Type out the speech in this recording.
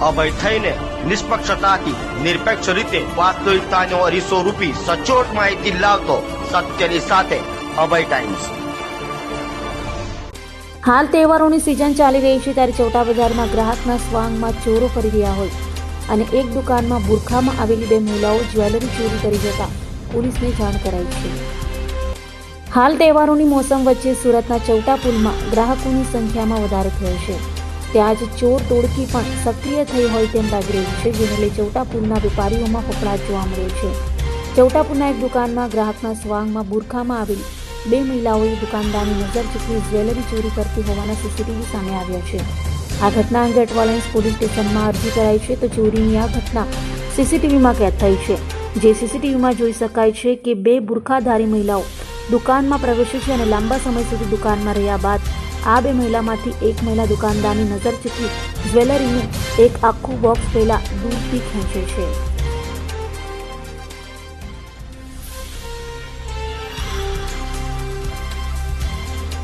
અભય થઈને નિષ્પક્ષતાથી નિરપેક્ષ રીતે વાસ્તવિકતાનો અરીસો રૂપી સચોટ માહિતી લાવતો સત્યની સાથે અભય ટાઈમ્સ. હાલ તહેવારોની સિઝન ચાલી રહી છે ત્યારે ચોટા બજારમાં ગ્રાહકના સ્વાંગમાં ચોરો કરી રહ્યા હોય. અને એક દુકાનમાં બુરખામાં આવેલી બે મહિલાઓ જ્વેલરી ચોરી કરી જતા પોલીસને જાણ કરાઈ છે. હાલ તહેવારોની મોસમ વચ્ચે સુરતના ચૌટા પુલમાં ગ્રાહકોની સંખ્યામાં વધારો થયો છે. ત્યાં જ ચોર તોડકી પણ સક્રિય થઈ હોય તેમ લાગી રહ્યું છે, જેને લઈ ચૌટાપુરના વેપારીઓમાં ફફડાટ જોવા મળ્યો છે. ચૌટાપુરના એક દુકાનમાં ગ્રાહકના સ્વાંગમાં બુરખામાં આવેલી બે મહિલાઓએ દુકાનદારની નજર ચૂકવી જ્વેલરી ચોરી કરતી હોવાના સીસીટીવી સામે આવ્યા છે. આ ઘટના અંગે અટવાલાઇન્સ પોલીસ સ્ટેશનમાં અરજી કરાઈ છે તો ચોરીની આ ઘટના સીસીટીવીમાં કેદ થઈ છે. જે સીસીટીવીમાં જોઈ શકાય છે કે બે બુરખાધારી મહિલાઓ દુકાનમાં પ્રવેશે છે અને લાંબા સમય સુધી દુકાનમાં રહ્યા બાદ આ બે મહિલામાંથી એક મહિલા દુકાનદારની નજર ચૂકી જ્વેલરીનું એક આખું બોક્સ પહેલાં દૂરથી ખેંચે છે.